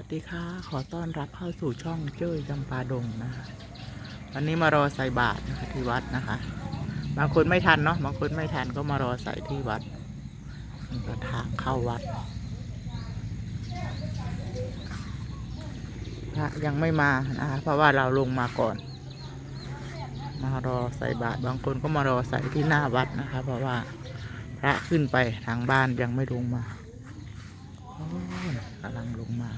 วัสดีค่ะ ขอต้อนรับเข้าสู่ช่องเจ้ยจำปาดงนะคะ วันนี้มารอใส่บาตรนะคะที่วัดนะคะ บางคนไม่ทันเนาะ บางคนไม่ทันก็มารอใส่ที่วัดก็ทางเข้าวัด พระยังไม่มานะคะ เพราะว่าเราลงมาก่อน มารอใส่บาตร บางคนก็มารอใส่ที่หน้าวัดนะคะ เพราะว่าพระขึ้นไปทางบ้านยังไม่ลงมาอ้ยกำลังลงมา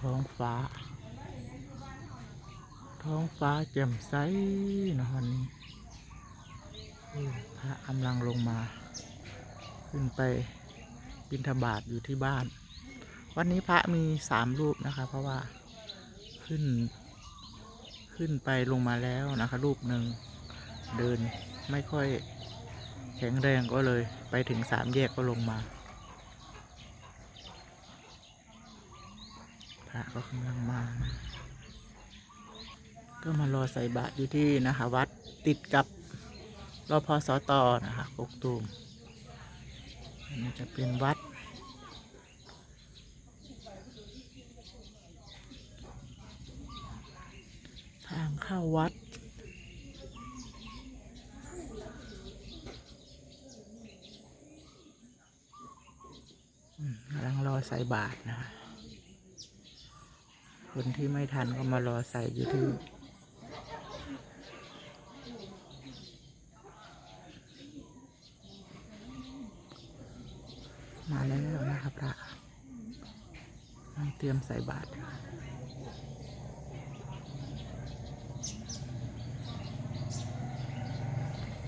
ท้องฟ้า ท้องฟ้าแจ่มใสนะวันนี้อืมพระกำลังลงมา ขึ้นไปบิณฑบาตอยู่ที่บ้าน วันนี้พระมีสามรูปนะคะ เพราะว่าขึ้น ขึ้นไปลงมาแล้วนะคะ รูปหนึ่งเดินไม่ค่อยแข็งแรงก็เลย ไปถึงสามแยกก็ลงมา ระก็กำลังมานะก็มารอใส่บาตรอยู่ที่นะคะ วัดติดกับรอพสตนะคะกกตูมอันนี้จะเป็นวัด ทางเข้าวัดกำลังรอใส่บาตรนะค คนที่ไม่ทันก็มารอใส่อยู่ที่มาแล้วนะครับพระเตรียมใส่บาตร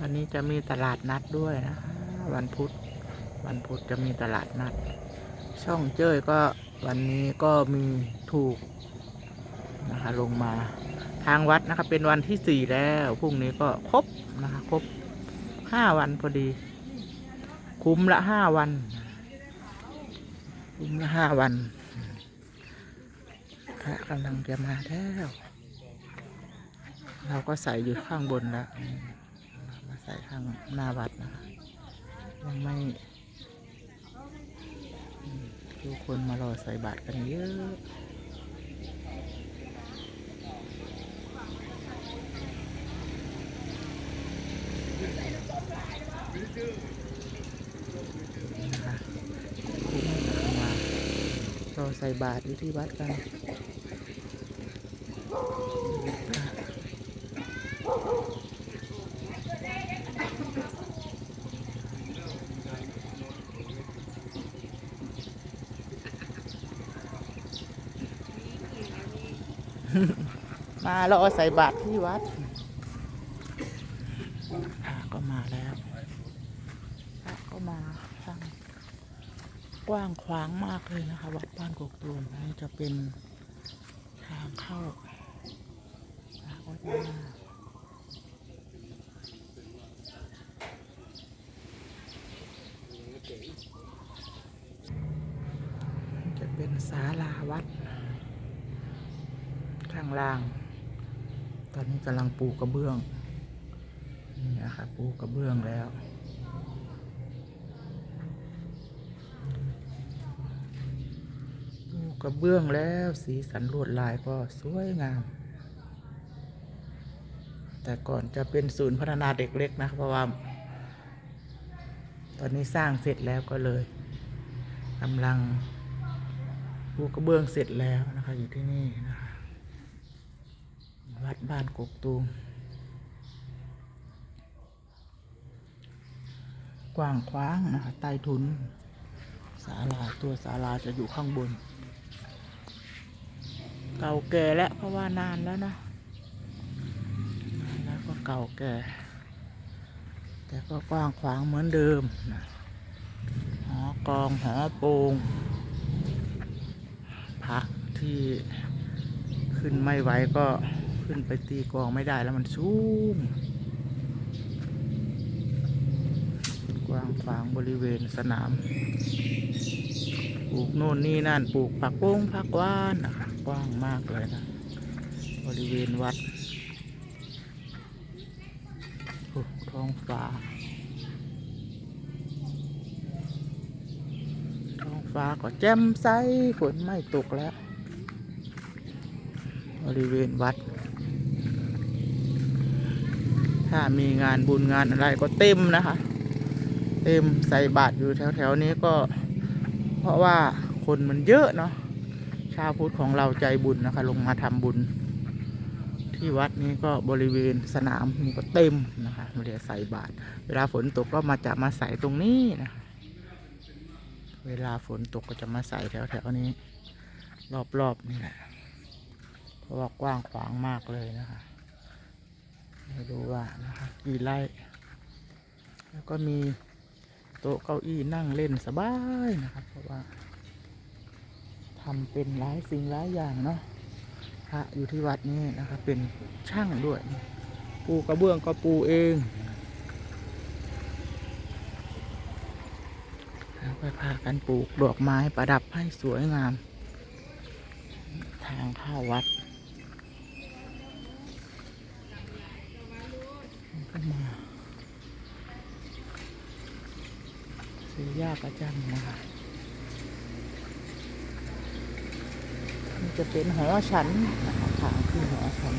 วันนี้จะมีตลาดนัดด้วยนะคะวันพุธ วันพุธจะมีตลาดนัด ช่องเจ้ยก็วันนี้ก็มีถูก นะคะ ลงมาทางวัดนะคะเป็นวันที่สี่แล้วพรุ่งนี้ก็ครบนะคะครบห้าวันพอดี คุ้มละห้าวัน คุ้มละห้าวันพระกำลังจะมาแล้วเราก็ใส่อยู่ข้างบนแล้วมาใส่ข้างหน้าวัดนะคะยังไม่ทุกคนมารอใส่บาตรกันเยอะนะคะคุ้มมารอ ใส่บาตรอยู่ที่วัดกันมารอใส่บาตรที่วัดก็มาแล้วก็มา กว้างขวางมากเลยนะคะ วัดบ้านกกตูมนี่จะเป็นทางเข้าวัดมาจะเป็นศาลาวัด ข้างล่าง ตอนนี้กำลังปูกระเบื้อง นี่นะคะปูกระเบื้องแล้ว ปู กระเบื้องแล้วสีสันลวดลายก็สวยงาม แต่ก่อนจะเป็นศูนย์พัฒนาเด็กเล็กนะเพราะว่า ตอนนี้สร้างเสร็จแล้วก็เลยกำลังปูกระเบื้องเสร็จแล้วนะคะอยู่ที่นี่นะคะวัดบ้านกกตูมกว้างขวางนะคะใต้ทุนศาลาตัวศาลาจะอยู่ข้างบน เก่าเก่แล้วเพราะว่านานแล้วนะนานแล้วก็เก่าเก่แต่ก็กว้างขวางเหมือนเดิมนะหอกองหอโปงพระที่ขึ้นไม่ไหวก็ขึ้นไปตีกองไม่ได้แล้วมันสูง กว้างขวางบริเวณสนาม ปลูกโน่นนี่นั่นปลูกผักบุ้งผักว่านนะคะกว้างมากเลยนะ บริเวณวัดท้องฟ้า ท้องฟ้าก็แจ่มใสฝนไม่ตกแล้ว บริเวณวัด ถ้ามีงานบุญงานอะไรก็เต็มนะคะ เต็มใส่บาตรอยู่แถวๆนี้ก็ เพราะว่าคนมันเยอะเนาะชาวพุทธของเราใจบุญนะคะ ลงมาทำบุญ ที่วัดนี้ก็บริเวณสนามนี่ก็เต็มนะคะมาเรียใส่บาตรเวลาฝนตกก็มาจะมาใส่ตรงนี้นะคะเวลาฝนตกก็จะมาใส่แถวๆนี้ รอบๆนี่แหละเพราะว่ากว้างขวางมากเลยนะคะไม่รู้ว่านะคะกี่ไร่แล้วก็มี โต๊ะเก้าอี้นั่งเล่นสบายนะครับ เพราะว่าทำเป็นหลายสิ่งหลายอย่างเนาะพระอยู่ที่วัดนี้นะครับ เป็นช่างด้วย ปูกระเบื้องก็ปูเองแล้วก็พากันปลูกดอกไม้ประดับให้สวยงาม ทางเข้าวัดก็มา ซื้อยาประจำนะคะนี่จะเป็นหอฉันนะคะทางขึ้นหอฉัน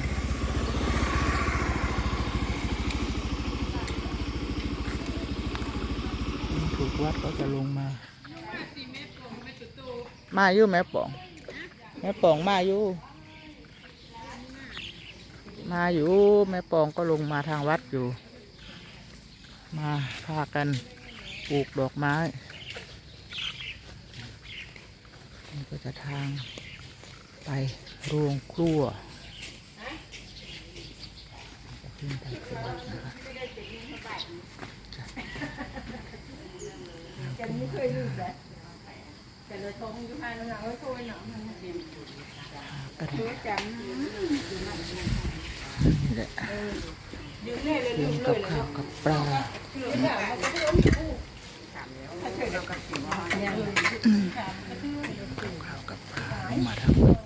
นี่ถูกวัดก็จะลงมา มาอยู่แม่ป๋อง แม่ปองมาอยู่ มาอยู่แม่ปองก็ลงมาทางวัดอยู่ มาพากัน ปลูกดอกไม้นี่ก็จะทางไปโรงครัวจะขึ้นไปที่วัดนะคะจะไม่เคยลืมเลยแต่เราทงอยู่ห้าหนังไว้โทยหนังมันดินก็ได้ตัวจำนี่แหละยืนแน่เลยเตรีลืยมมเลกับยข้าวกับปลา ข้าวกับปลาลงมาทางวัด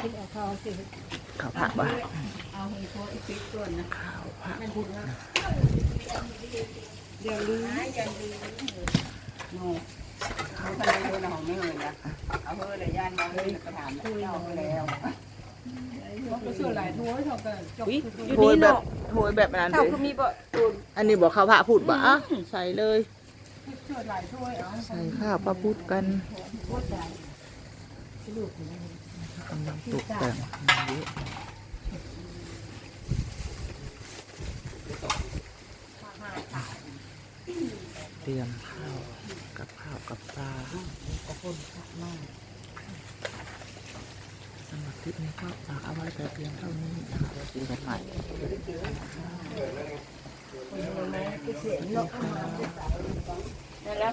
คิดเอาเขาสิข้าวผักบ้าเอาห้เขาอีกปิดตัวนะข้าวผักบุญนะเดี๋ยวลืมยังลืมโน่เขาทะเลโดนของไม่เลยนะเอาเฮ้ยเลยย่านมาเฮ้ยกระถางเจ้าไปแล้วเขาก็เชื่อหลายทัวร์เขาก็จบโถยแบบโถยแบบนั้นเลยอันนี้บอกข้าวผักพูดบ่อะใส่เลย ใส่ข้าวพระพุทธกันกำลังตกแต่งเยอะเตรียมข้าวกับข้าวกับปลาสำหรับคลิปนี้ก็ฝากเอาไว้แต่เพียงเท่านี้นะครับไว้เจอกันใหม่แล้ว Hello.